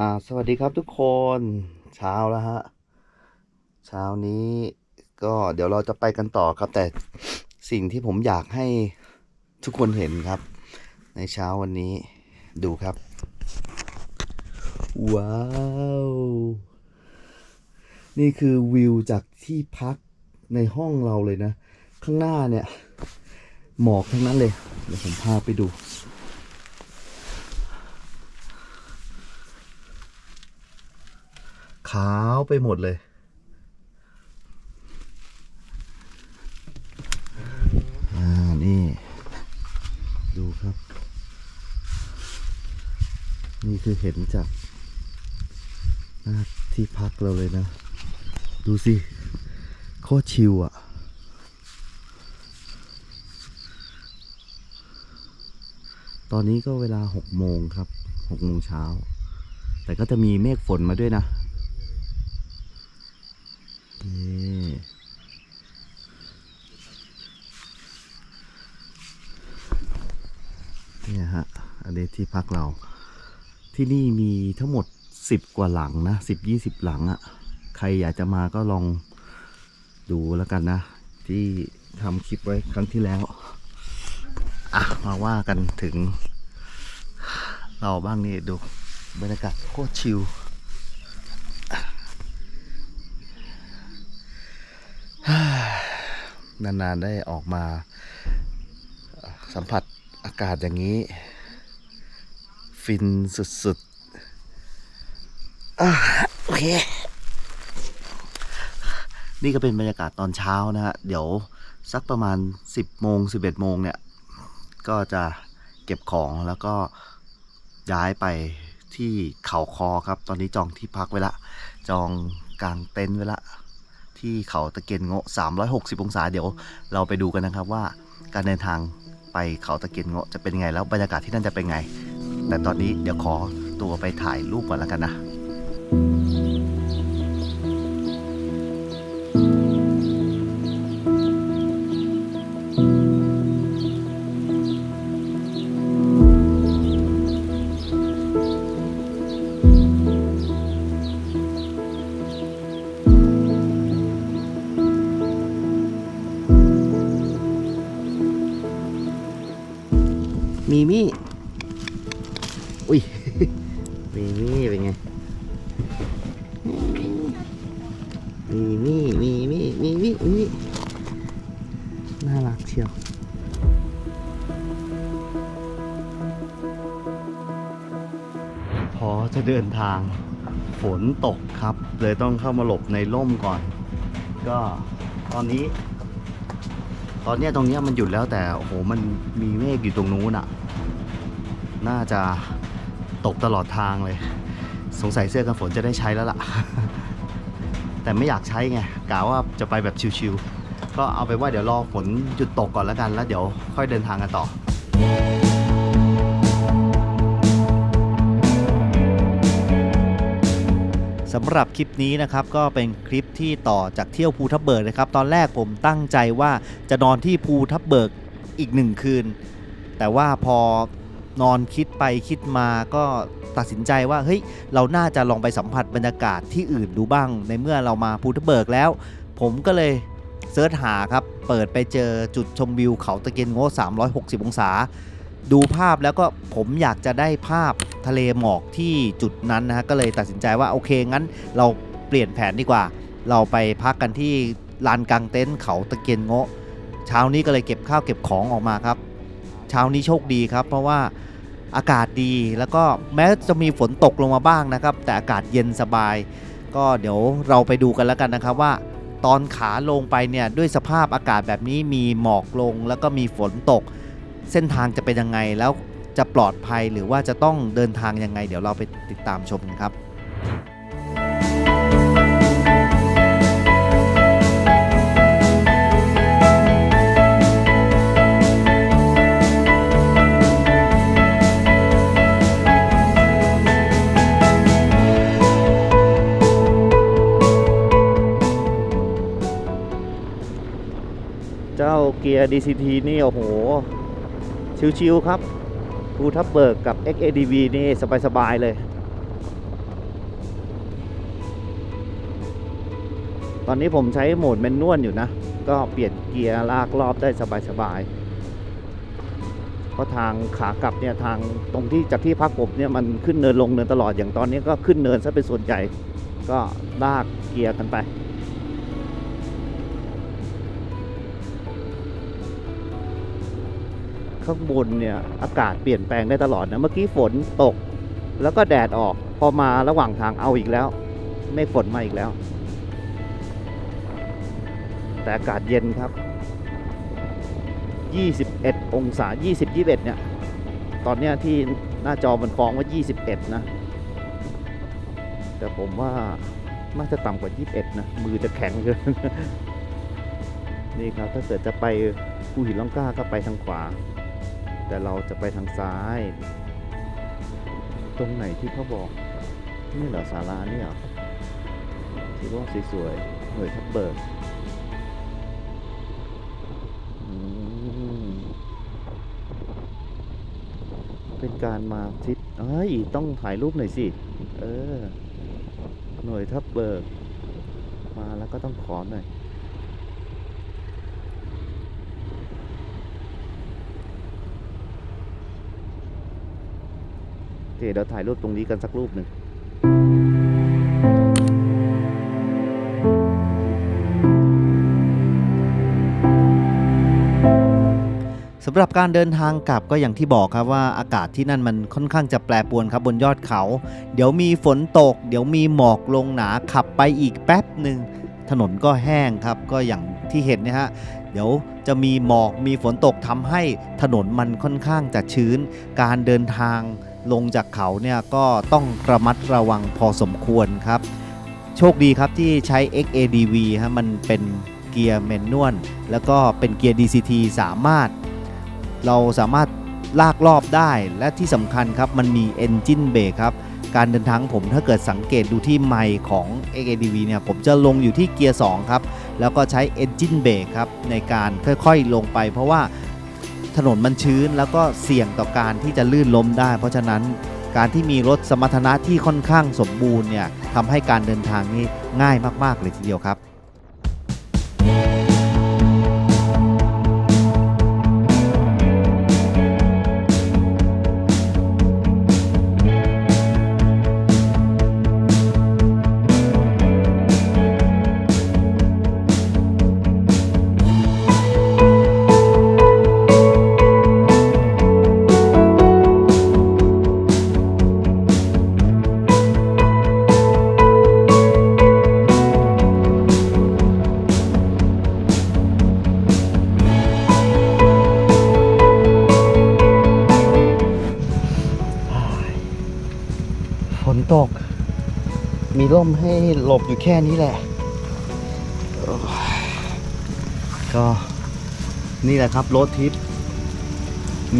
อ่าสวัสดีครับทุกคนเช้าแล้วฮะเช้านี้ก็เดี๋ยวเราจะไปกันต่อครับ แต่สิ่งที่ผมอยากให้ทุกคนเห็นครับ ในเช้าวันนี้ดูครับ ว้าว นี่คือวิวจากที่พักในห้องเราเลยนะ ข้างหน้าเนี่ย หมอกทั้งนั้นเลย เดี๋ยวผมพาไปดูาว ไปหมดเลย อ่า นี่ ดูครับ นี่คือเห็นจากหน้าที่พักเราเลยนะ ดูสิ โคตรชิลอะตอนนี้ก็เวลาหกโมงครับหกโมงเช้า แต่ก็จะมีเมฆฝนมาด้วยนะ นี่เนี่ยฮะ อันนี้ที่พักเรา ที่นี่มีทั้งหมดสิบกว่าหลังนะสิบยี่สิบหลังอะ่ะ ใครอยากจะมาก็ลองดูแล้วกันนะ ที่ทำคลิปไว้ครั้งที่แล้ว อะ มาว่ากันถึงเราบ้างนี่ดูบรรยากาศโคตรชิล นานๆได้ออกมาสัมผัสอากาศอย่างนี้ ฟินสุดๆโอเค นี่ก็เป็นบรรยากาศตอนเช้านะฮะ เดี๋ยวสักประมาณ 10โมง11โมงเนี่ย ก็จะเก็บของแล้วก็ย้ายไปที่เขาคอครับ ตอนนี้จองที่พักไว้ละ จองกลางเต็นท์ไว้ละ ที่เขาตะเกียนโงะ360 องศาเดี๋ยวเราไปดูกันนะครับว่าการเดินทางไปเขาตะเกียนโงะจะเป็นยังไงแล้วบรรยากาศที่นั่นจะเป็นไง แต่ตอนนี้เดี๋ยวขอตัวไปถ่ายรูปก่อนแล้วกันนะ จะเดินทางฝนตกครับ เลยต้องเข้ามาหลบในร่มก่อน ก็ตอนนี้ ตอนนี้ตรงนี้มันหยุดแล้วแต่โอ้โหมันมีเมฆอยู่ตรงนู้นอะน่าจะตกตลอดทางเลย สงสัยเสื้อกันฝนจะได้ใช้แล้วล่ะ แต่ไม่อยากใช้ไงกะว่าจะไปแบบชิวๆก็เอาไปว่าเดี๋ยวรอฝนหยุดตกก่อนแล้วกันแล้วเดี๋ยวค่อยเดินทางกันต่อำหรับคลิปนี้นะครับก็เป็นคลิปที่ต่อจากเที่ยวภูทับเบิกนะครับ ตอนแรกผมตั้งใจว่าจะนอนที่ภูทับเบิกอีกหนึ่งคืน แต่ว่าพอนอนคิดไปคิดมาก็ตัดสินใจว่าเฮ้ยเราน่าจะลองไปสัมผัสบรรยากาศที่อื่นดูบ้าง ในเมื่อเรามาภูทับเบิกแล้ว ผมก็เลยเซิร์ชหาครับ เปิดไปเจอจุดชมวิวเขาตะเกียนโง่360 องศา ดูภาพแล้วก็ผมอยากจะได้ภาพทะเลหมอกที่จุดนั้นนะฮะก็เลยตัดสินใจว่าโอเคงั้นเราเปลี่ยนแผนดีกว่า เราไปพักกันที่ลานกลางเต็นท์เขาตะเกียนโงะเช้านี้ก็เลยเก็บข้าวเก็บของออกมาครับเช้านี้โชคดีครับ เพราะว่าอากาศดีแล้วก็แม้จะมีฝนตกลงมาบ้างนะครับ แต่อากาศเย็นสบาย ก็เดี๋ยวเราไปดูกันแล้วกันนะครับว่า ตอนขาลงไปเนี่ยด้วยสภาพอากาศแบบนี้มีหมอกลงแล้วก็มีฝนตก เส้นทางจะเป็นยังไงแล้วจะปลอดภัยหรือว่าจะต้องเดินทางยังไง เดี๋ยวเราไปติดตามชมกันครับเจ้าเกียร์ DCT นี่ โอ้โห ชิวๆครับภูทับเบิกกับ XADV นี่สบายๆเลย ตอนนี้ผมใช้โหมดแมนนวลอยู่นะ ก็เปลี่ยนเกียร์ลากรอบได้สบายๆ เพราะทางขากลับเนี่ยทางตรงที่จากที่พักผมเนี่ยมันขึ้นเนินลงเนินตลอดอย่างตอนนี้ก็ขึ้นเนินซะเป็นส่วนใหญ่ ก็ลากเกียร์กันไป ข้างบนเนี่ยอากาศเปลี่ยนแปลงได้ตลอดนะเมื่อกี้ฝนตก แล้วก็แดดออกพอมาระหว่างทางเอาอีกแล้ว ไม่ฝนมาอีกแล้ว แต่อากาศเย็นครับ 21 องศา 20 21 เนี่ย ตอนเนี้ยที่หน้าจอมันฟ้องว่า 21 นะ แต่ผมว่าน่าจะต่ำกว่า 21 นะ มือจะแข็งเกินนี่ครับ ถ้าเกิดจะไปภูหินล่องกล้าก็ไปทางขวา แต่เราจะไปทางซ้าย ตรงไหนที่เขาบอก นี่เหรอศาลานี่เหรอสีร่วงสวยๆหน่วยทับเบิกเป็นการมาทริปเอ้ย ต้องถ่ายรูปหน่อยสิ เออ หน่วยทับเบิก มาแล้วก็ต้องขอหน่อย เคเดี๋ยวถ่ายรูปตรงนี้กันสักรูปหนึ่งสำหรับการเดินทางกลับก็อย่างที่บอกครับว่าอากาศที่นั่นมันค่อนข้างจะแปรปรวนครับบนยอดเขา เดี๋ยวมีฝนตก เดี๋ยวมีหมอกลงหนาขับไปอีกแป๊บหนึ่งถนนก็แห้งครับก็อย่างที่เห็นนะฮะเดี๋ยวจะมีหมอกมีฝนตกทำให้ถนนมันค่อนข้างจะชื้น การเดินทาง ลงจากเขาเนี่ยก็ต้องระมัดระวังพอสมควรครับ โชคดีครับที่ใช้ XADV ฮะมันเป็นเกียร์แมนนวลแล้วก็เป็นเกียร์ DCT สามารถ เราสามารถลากรอบได้และที่สำคัญครับมันมี Engine Brake ครับ การเดินทางผมถ้าเกิดสังเกตดูที่ไมค์ของ XADV เนี่ยผมจะลงอยู่ที่เกียร์ 2 ครับ แล้วก็ใช้ Engine Brake ครับในการค่อยๆลงไปเพราะว่า ถนนมันชื้น แล้วก็เสี่ยงต่อการที่จะลื่นล้มได้ เพราะฉะนั้นการที่มีรถสมรรถนะที่ค่อนข้างสมบูรณ์เนี่ยทำให้การเดินทางนี้ง่ายมาก ๆ เลยทีเดียวครับ ร่มให้หลบอยู่แค่นี้แหละ ก็นี่แหละครับรถทิป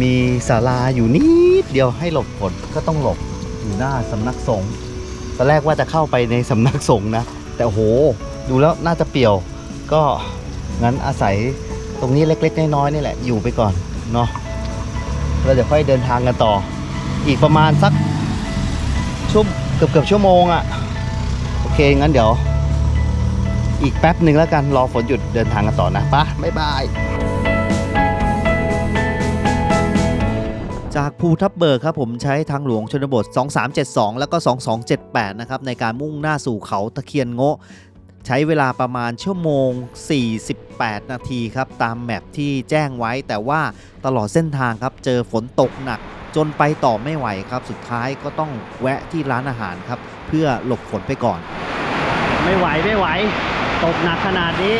มีศาลาอยู่นิดเดียวให้หลบฝนก็ต้องหลบอยู่หน้าสำนักสงฆ์ตอนแรกว่าจะเข้าไปในสำนักสงฆ์นะ แต่โหดูแล้วน่าจะเปี่ยว ก็งั้นอาศัยตรงนี้เล็ก ๆ น้อยๆนี่แหละอยู่ไปก่อนเนาะเราจะค่อยเดินทางกันต่อ อีกประมาณสักชั่วเกือบเกือบชั่วโมงอะ่ะ เคงั้นเดี๋ยว อีกแป๊บหนึ่งแล้วกันรอฝนหยุดเดินทางกันต่อนะปะบ๊ายบายจากภูทับเบิกครับผมใช้ทางหลวงชนบท 2372 แล้วก็ 2278 นะครับ ในการมุ่งหน้าสู่เขาตะเคียนโงะ ใช้เวลาประมาณชั่วโมง 48 นาทีครับ ตามแมปที่แจ้งไว้แต่ว่าตลอดเส้นทางครับ เจอฝนตกหนัก จนไปต่อไม่ไหวครับ สุดท้ายก็ต้องแวะที่ร้านอาหารครับ เพื่อหลบฝนไปก่อน ไม่ไหวไม่ไหว ตกหนักขนาดนี้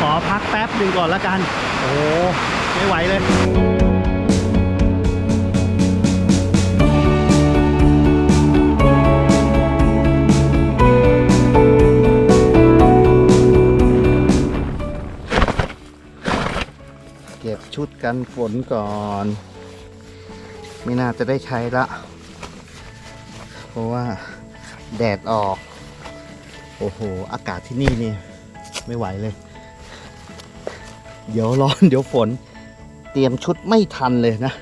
ขอพักแป๊บหนึ่งก่อนล้วกัน โอ้ไม่ไหวเลยเก็บชุดกันฝนก่อน ไม่น่าจะได้ใช้ละ เพราะว่าแดดออก โอ้โห อากาศที่นี่นี่ไม่ไหวเลย เดี๋ยวร้อนเดี๋ยวฝน เตรียมชุดไม่ทันเลยนะ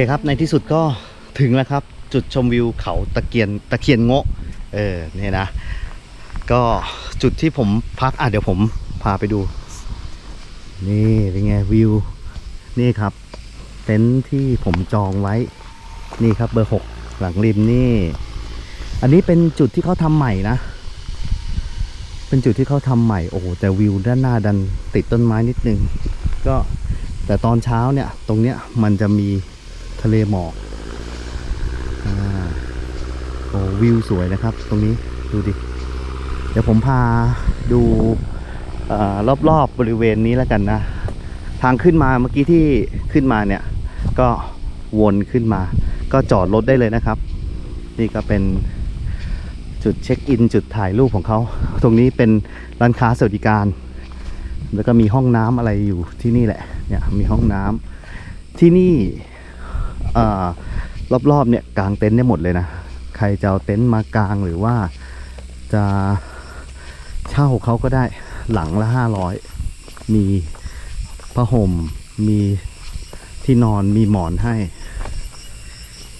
คครับ ในที่สุดก็ถึงแล้วครับ จุดชมวิวเขาตะเกียนตะเคียนโงะเออเนี่ยนะ ก็จุดที่ผมพัก อะ เดี๋ยวผมพาไปดู นี่เป็นไงวิว นี่ครับ เต็นท์ที่ผมจองไว้ นี่ครับเบอร์หกหลังริมนี่ อันนี้เป็นจุดที่เขาทำใหม่นะ เป็นจุดที่เขาทำใหม่ โอ้โห แต่วิวด้านหน้าดันติดต้นไม้นิดนึง ก็แต่ตอนเช้าเนี่ย ตรงเนี้ยมันจะมี ทะเลหมอกอ่าโอ้วิวสวยนะครับ ตรงนี้ดูดิ เดี๋ยวผมพาดูอรอบๆบบริเวณนี้แล้วกันนะ ทางขึ้นมาเมื่อกี้ที่ขึ้นมาเนี่ย ก็วนขึ้นมา ก็จอดรถได้เลยนะครับ นี่ก็เป็นจุดเช็คอิน จุดถ่ายรูปของเขา ตรงนี้เป็นร้านค้าสวัสดิการ แล้วก็มีห้องน้ำอะไรอยู่ที่นี่แหละ เนี่ยมีห้องน้ำที่นี่ รอบๆเนี่ยกางเต็นท์ได้หมดเลยนะ ใครจะเอาเต็นท์มากางหรือว่าจะเช่าเขาก็ได้หลังละห้าร้อยมีผ้าห่มมีที่นอนมีหมอนให้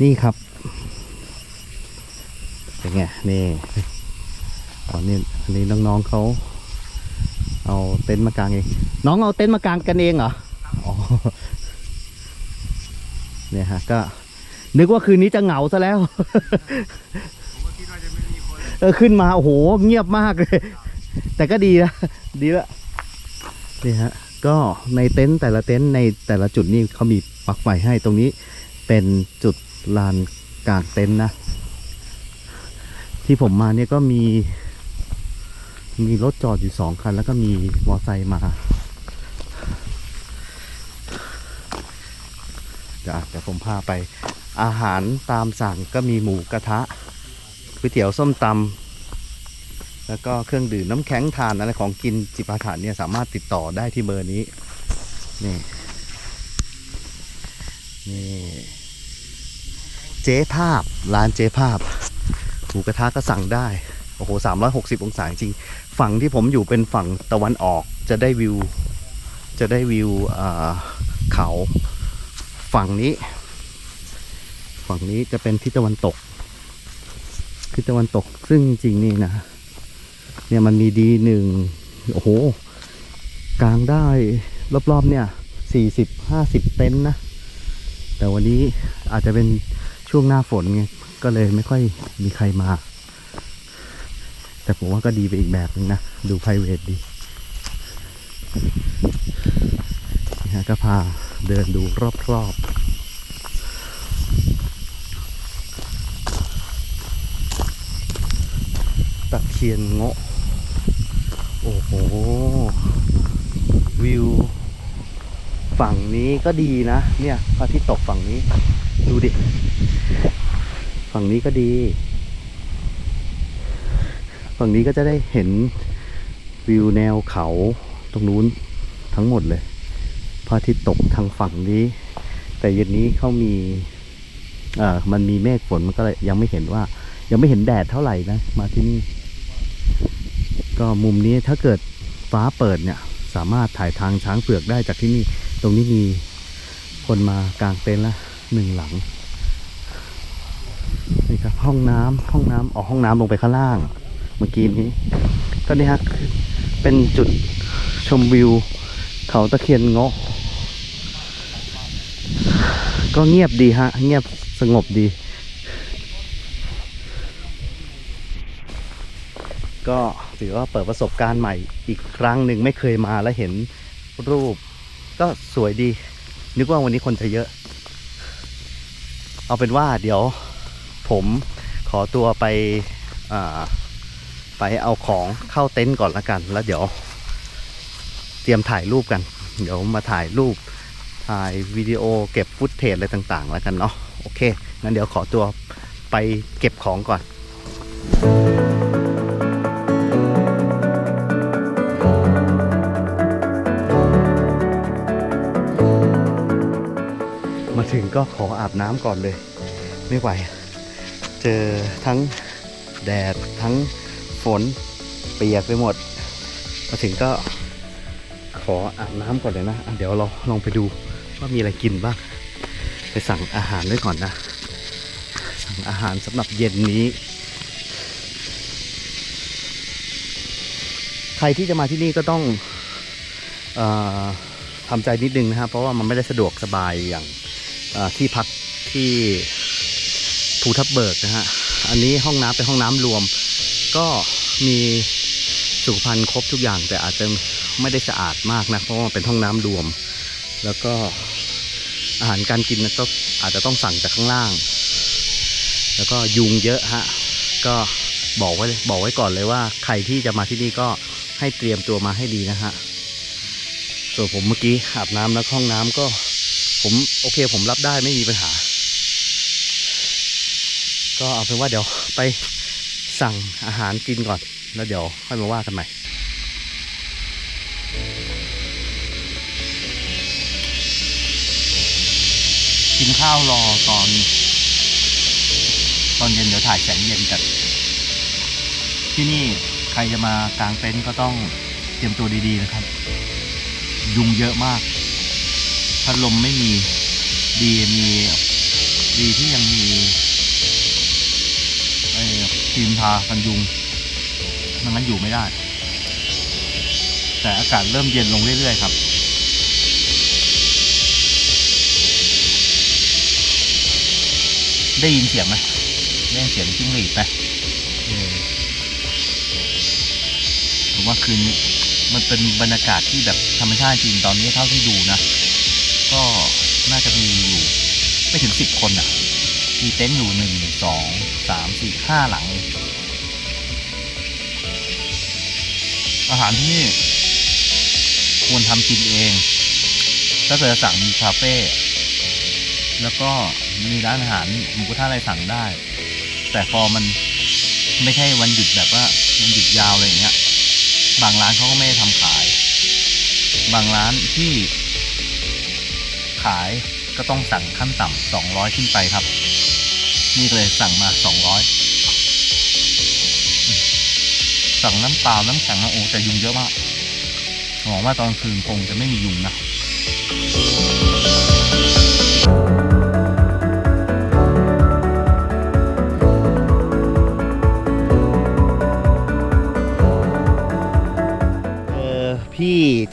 นี่ครับเป็นไงนี่อ๋อนี่อันนี้น้องๆเขาเอาเต็นท์มากางเอง น้องเอาเต็นท์มากางกันเองเหรออ๋อ เนี่ยฮะก็นึกว่าคืนนี้จะเหงาซะแล้ว เออขึ้นมาโอ้โหเงียบมากเลย แต่ก็ดีนะดีละนี่ฮะก็ในเต็นท์แต่ละเต็นท์ในแต่ละจุดนี่เขามีปลั๊กไฟให้ตรงนี้เป็นจุดลานกลางเต็นท์นะ ที่ผมมาเนี่ยก็มี มีรถจอดอยู่สองคัน แล้วก็มีมอไซค์มา เดี๋ยวเดี๋ยวผมพาไป อาหารตามสั่งก็มีหมูกระทะก๋วยเตี๋ยวส้มตำแล้วก็เครื่องดื่มน้ำแข็งทานอะไรของกินจิปาถานเนี่ยสามารถติดต่อได้ที่เบอร์นี้ นี่ นี่ เจ๊ภาพ ร้านเจ๊ภาพหมูกระทะก็สั่งได้ โอ้โหสามร้อยหกสิบองศาจริง ฝั่งที่ผมอยู่เป็นฝั่งตะวันออกจะได้วิว จะได้วิวอ่าเขา ฝั่งนี้ ฝั่งนี้จะเป็นทิศตะวันตกทิศตะวันตกซึ่งจริงนี่นะ เนี่ยมันมีดีหนึ่งโอ้โห กลางได้รอบๆเนี่ยสี่สิบห้าสิบเต็นท์นะ แต่วันนี้อาจจะเป็นช่วงหน้าฝนไงก็เลยไม่ค่อยมีใครมา แต่ผมว่าก็ดีไปอีกแบบนึงนะ ดู p r i v a t ดีนี่ฮะก็พา เดินดูรอบๆตะเคียนโงาะ โอ้โห วิว ฝั่งนี้ก็ดีนะ เนี่ยพระอาทิตย์ตกฝั่งนี้ ดูดิ ฝั่งนี้ก็ดี ฝั่งนี้ก็จะได้เห็นวิวแนวเขาตรงนู้นทั้งหมดเลย พระอาทิตย์ตกทางฝั่งนี้ แต่เย็นนี้เขามีเอ่อมันมีเมฆฝนมันก็เลยยังไม่เห็นว่า ยังไม่เห็นแดดเท่าไหร่นะ มาที่นี่ ก็มุมนี้ถ้าเกิดฟ้าเปิดเนี่ย สามารถถ่ายทางช้างเผือกได้จากที่นี่ ตรงนี้มีคนมากางเต็นท์ละหนึ่งหลังนี่ครับห้องน้ำห้องน้ำออกห้องน้ำลงไปข้างล่าง เมื่อกี้นี้ ก็นี่ฮะเป็นจุดชมวิว เขาตะเคียนเงาะ ก็เงียบดีฮะ เงียบสงบดี ก็ถือว่าเปิดประสบการณ์ใหม่อีกครั้งหนึ่งไม่เคยมาแล้วเห็นรูป ก็สวยดี นึกว่าวันนี้คนจะเยอะ เอาเป็นว่าเดี๋ยวผมขอตัวไปไปเอาของเข้าเต็นท์ก่อนละกัน แล้วเดี๋ยว เตรียมถ่ายรูปกัน เดี๋ยวมาถ่ายรูป ถ่ายวิดีโอเก็บฟุตเทจอะไรต่างๆ แล้วกันเนาะโอเคงั้นเดี๋ยวขอตัวไปเก็บของก่อนมาถึงก็ขออาบน้ำก่อนเลย ไม่ไหว เจอทั้งแดดทั้งฝนเปียกไปหมด มาถึงก็ขออาบน้ำก่อนเลยนะอะเดี๋ยวเราลองไปดู ว่ามีอะไรกินบ้าง ไปสั่งอาหารไว้ก่อนนะ สั่งอาหารสำหรับเย็นนี้ ใครที่จะมาที่นี่ก็ต้องอทำใจนิดนึงนะครับ เพราะว่ามันไม่ได้สะดวกสบายอย่างที่พักที่ภูทับเบิกนะฮะ อันนี้ห้องน้ำเป็นห้องน้ำรวม ก็มีสุขภัณฑ์ครบทุกอย่างแต่อาจจะไม่ได้สะอาดมากนะเพราะว่าเป็นห้องน้ำรวม แล้วก็ อาหารการกินก็อาจจะต้องสั่งจากข้างล่าง แล้วก็ยุงเยอะฮะ ก็บอกไว้บอกไว้ก่อนเลยว่า ใครที่จะมาที่นี่ก็ให้เตรียมตัวมาให้ดีนะฮะ ส่วนผมเมื่อกี้อาบน้ำแล้วห้องน้ำก็ ผมโอเคผมรับได้ไม่มีปัญหา ก็เอาเป็นว่าเดี๋ยวไปสั่งอาหารกินก่อน แล้วเดี๋ยวค่อยมาว่ากันใหม่ กินข้าวรอตอน ตอนเย็นเดี๋ยวถ่ายแสงเย็นกันที่นี่ใครจะมากางเต็นท์ก็ต้องเตรียมตัวดีๆนะครับ ยุงเยอะมากพัดลมไม่มีดีมีดีที่ยังมีไอ้ครีมทากันยุงไมันงั้นอยู่ไม่ได้ แต่อากาศเริ่มเย็นลงเรื่อยๆครับ ได้ยินเสียงไหมได้ยินเสียงจิ้งหรีดไหมผมว่าคืนนี้มันเป็นบรรยากาศที่แบบธรรมชาติจริงตอนนี้เท่าที่ดูนะ ก็น่าจะมีอยู่ไม่ถึงสิบคนอะ มีเต็นท์อยู่หนึ่งสองสามสี่ห้าหลัง อาหารที่นี่ควรทำกินเอง ถ้าเกิดจะสั่งมีคาเฟ่แล้วก็ มีร้านอาหารหมูกระทะอะไรสั่งได้ แต่พอมันไม่ใช่วันหยุดแบบว่าวันหยุดยาวอะไรอย่างเงี้ย บางร้านเขาก็ไม่ได้ทำขาย บางร้านที่ขายก็ต้องสั่งขั้นต่ำสองร้อยขึ้นไปครับ นี่เลยสั่งมาสองร้อยสั่งน้ำเปล่าน้ำแข็งโอ้แต่ยุงเยอะมากหวังว่าตอนคืนคงจะไม่มียุงนะ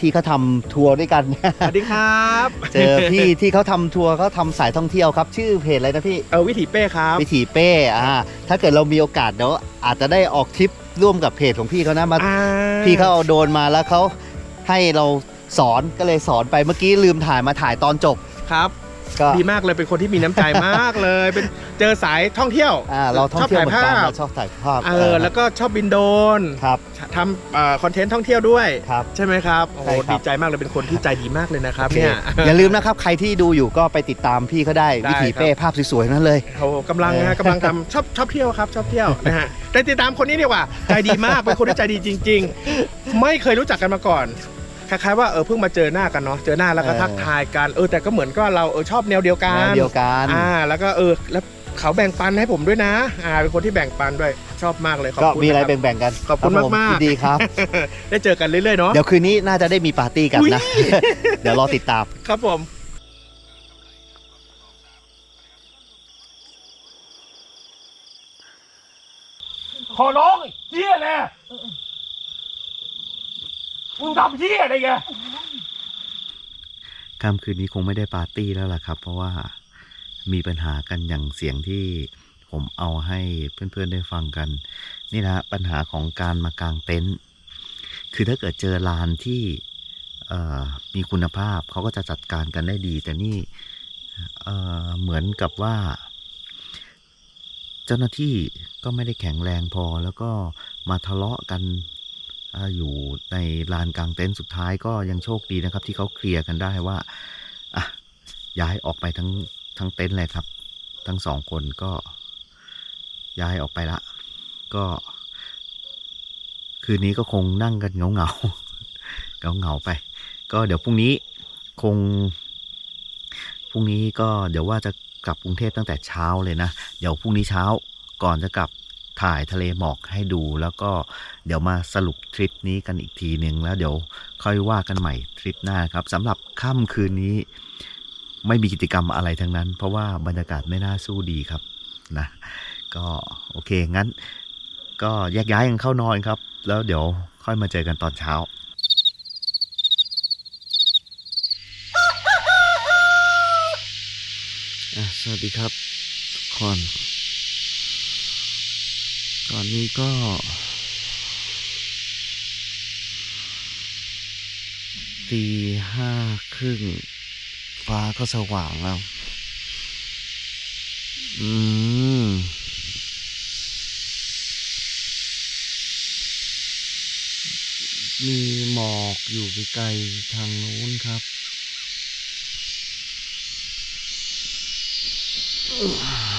ที่เขาทำทัวร์ด้วยกัน สวัสดีครับเจอพี่ที่เขาทำทัวร์เขาทำสายท่องเที่ยวครับ ชื่อเพจอะไรนะพี่เออวิถีเป้ครับ วิถีเป้อ่าถ้าเกิดเรามีโอกาสเดี๋ยวอาจจะได้ออกทริปร่วมกับเพจของพี่เขานะมาอ่า พี่เขาเอาโดรนมาแล้วเขาให้เราสอนก็เลยสอนไปเมื่อกี้ลืมถ่ายมาถ่ายตอนจบ ครับ ก็ดีมากเลยเป็นคนที่มีน้ำใจมากเลย เป็นเจอสายท่องเที่ยวอ่าเราท่องเที่ยวเหมือนกันชอบถ่ายภาพเราชอบถ่ายภาพเออแล้วก็ชอบบินโดรนครับทำคอนเทนต์ท่องเที่ยวด้วย ครับ ใช่ไหมครับโอ้โหใช่ครับ ดีใจมากเลยเป็นคนที่ใจดีมากเลยนะครับโอเคเนี่ย อย่าลืมนะครับ ใครที่ดูอยู่ก็ไปติดตามพี่เขาได้ได้วิถีเป้ครับ ภาพสวยๆทั้งนั้นเลยโอ้โหกำลังเออนะกำลังทำชอบชอบเที่ยวครับ ชอบเที่ยวนะฮะแต่ติดตามคนนี้ดีกว่าใจดีมากเป็นคนที่ใจดีจริง ๆ ไม่เคยรู้จักกันมาก่อน คล้ายๆว่าเออเพิ่งมาเจอหน้ากันเนาะเจอหน้าแล้วก็ทักทายกันเออแต่ก็เหมือนก็เราเออชอบแนวเดียวกันแนวเดียวกันอ่าแล้วก็เออแล้วเขาแบ่งปันให้ผมด้วยนะ อ่า เป็นคนที่แบ่งปันด้วย ชอบมากเลย ขอบก็คุณมีอะไรนคบแบ่งๆกัน ขอบคุณรัผมมากๆยินดีครับ ได้เจอกันเรื่อยๆเนาะ เดี๋ยวคืนนี้น่าจะได้มีปาร์ตี้กันนะ เดี๋ยวรอติดตาม ครับผม ขอร้องเฮียแหละ มึงทำเฮียอะไรแกค่ำคืนนี้คงไม่ได้ปาร์ตี้แล้วล่ะครับ เพราะว่ามีปัญหากันอย่างเสียงที่ผมเอาให้เพื่อนๆได้ฟังกัน นี่นะปัญหาของการมากางเต็นท์คือถ้าเกิดเจอลานที่มีคุณภาพเขาก็จะจัดการกันได้ดี แต่นี่เเหมือนกับว่า เจ้าหน้าที่ก็ไม่ได้แข็งแรงพอแล้วก็มาทะเลาะกัน อาอยู่ในลานกลางเต็นท์สุดท้ายก็ยังโชคดีนะครับ ที่เขาเคลียร์กันได้ว่าอะย้ายออกไปทั้งทั้งเต็นท์เลยครับ ทั้งสองคนก็ย้ายออกไปละ ก็ คืนนี้ก็คงนั่งกันเหงาเหงาเงาเงาไป ก็เดี๋ยวพรุ่งนี้คงพรุ่งนี้ก็เดี๋ยวว่าจะกลับกรุงเทพตั้งแต่เช้าเลยนะ เดี๋ยวพรุ่งนี้เช้าก่อนจะกลับ ถ่ายทะเลหมอกให้ดู แล้วก็เดี๋ยวมาสรุปทริปนี้กันอีกทีหนึ่งแล้วเดี๋ยวค่อยว่ากันใหม่ทริปหน้าครับสำหรับค่ำคืนนี้ ไม่มีกิจกรรมอะไรทั้งนั้น เพราะว่าบรรยากาศไม่น่าสู้ดีครับนะก็โอเคงั้น ก็แยกย้ายกันเข้านอนครับ แล้วเดี๋ยวค่อยมาเจอกันตอนเช้าสวัสดีครับทุกคน ตอนนี้ก็ ตีห้าครึ่ง ฟ้าก็สว่างแล้ว อืม มีหมอกอยู่ไกลๆทางนู้นครับ อืม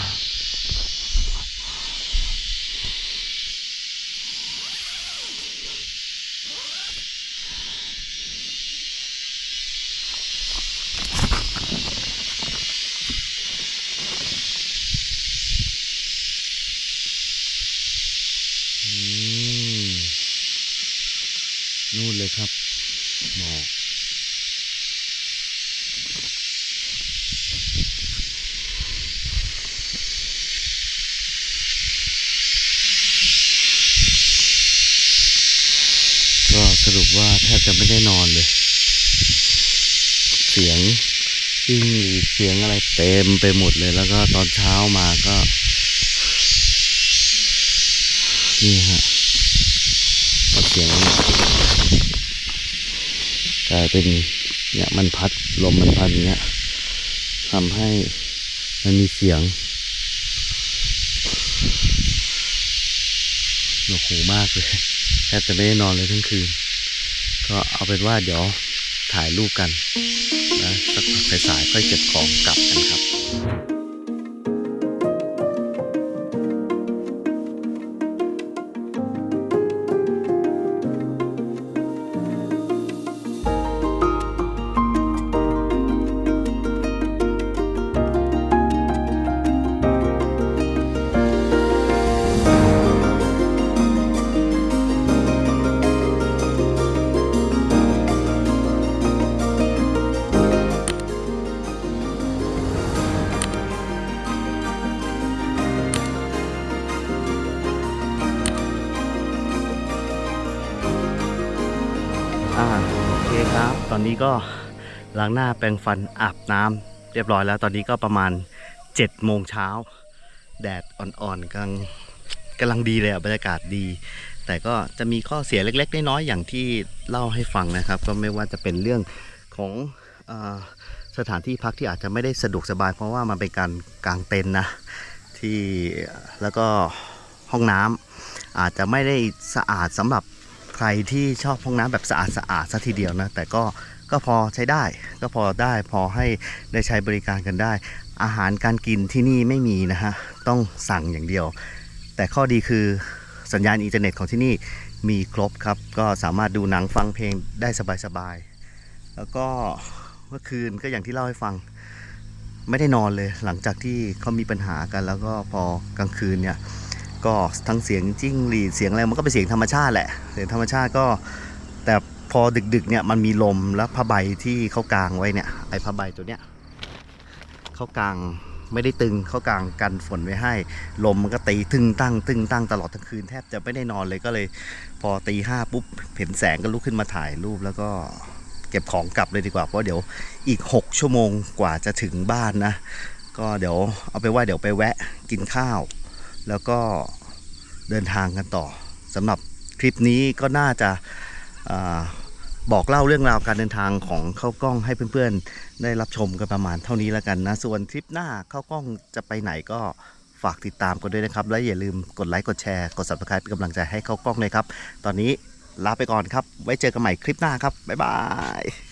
นู่นเลยครับ หมอก ก็สรุปว่าแทบจะไม่ได้นอนเลย เสียงจิ้งหรีเสียงอะไรเต็มไปหมดเลย แล้วก็ตอนเช้ามาก็ นี่ฮะเสียงกลายเป็นเนี่ยมันพัดลมมันพัดอย่างเงี้ยทำให้มันมีเสียงหนวกหูมากเลย แทบจะไม่ได้นอนเลยทั้งคืน ก็เอาเป็นว่าเดี๋ยวถ่ายรูปกันนะสักพักสายๆค่อยเก็บของกลับกันครับ ก็ล้างหน้าแปรงฟันอาบน้ำเรียบร้อยแล้วตอนนี้ก็ประมาณ7จ็ดโมงเช้า แดดอ่อนๆกำลังกำลังดีเลยอะบรรยากาศดี แต่ก็จะมีข้อเสียเล็ก ๆ น้อยๆอย่างที่เล่าให้ฟังนะครับ ก็ไม่ว่าจะเป็นเรื่องของอสถานที่พักที่อาจจะไม่ได้สะดวกสบาย เพราะว่ามันเป็นการกางเต็นท์นะที่แล้วก็ห้องน้ำอาจจะไม่ได้สะอาดสำหรับใครที่ชอบห้องน้ำแบบสะอาดสะอาดซะทีเดียวนะแต่ก็ ก็พอใช้ได้ ก็พอได้พอให้ได้ใช้บริการกันได้ อาหารการกินที่นี่ไม่มีนะฮะต้องสั่งอย่างเดียว แต่ข้อดีคือสัญญาณอินเทอร์เน็ตของที่นี่มีครบครับ ก็สามารถดูหนังฟังเพลงได้สบายๆแล้วก็เมื่อคืนก็อย่างที่เล่าให้ฟังไม่ได้นอนเลยหลังจากที่เขามีปัญหากัน แล้วก็พอกลางคืนเนี่ยก็ทั้งเสียงจิ้งหรีดเสียงอะไรมันก็เป็นเสียงธรรมชาติแหละเสียงธรรมชาติก็แต่ พอดึกๆเนี่ยมันมีลมแล้วผ้าใบที่เขากางไว้เนี่ยไอ้ผ้าใบตัวเนี้ยเขากางไม่ได้ตึงเขากางกันฝนไว้ให้ ลมมันก็ตีตึงตั้งตึงตั้งตลอดทั้งคืนแทบจะไม่ได้นอนเลยก็เลย พอตีห้าปุ๊บเห็นแสงก็ลุกขึ้นมาถ่ายรูปแล้วก็เก็บของกลับเลยดีกว่าเพราะเดี๋ยวอีก 6 ชั่วโมงกว่าจะถึงบ้านนะ ก็เดี๋ยวเอาไปว่าเดี๋ยวไปแวะกินข้าว แล้วก็เดินทางกันต่อสำหรับคลิปนี้ก็น่าจะ อบอกเล่าเรื่องราวการเดินทางของเข้ากล้องให้เพื่อนๆ ได้รับชมกันประมาณเท่านี้แล้วกันนะ ส่วนทริปหน้าเข้ากล้องจะไปไหนก็ฝากติดตามกันด้วยนะครับ และอย่าลืมกดไลค์กดแชร์กด subscribe เป็นกำลังใจให้เข้ากล้องเลยครับ ตอนนี้ลาไปก่อนครับ ไว้เจอกันใหม่คลิปหน้าครับบ๊ายบาย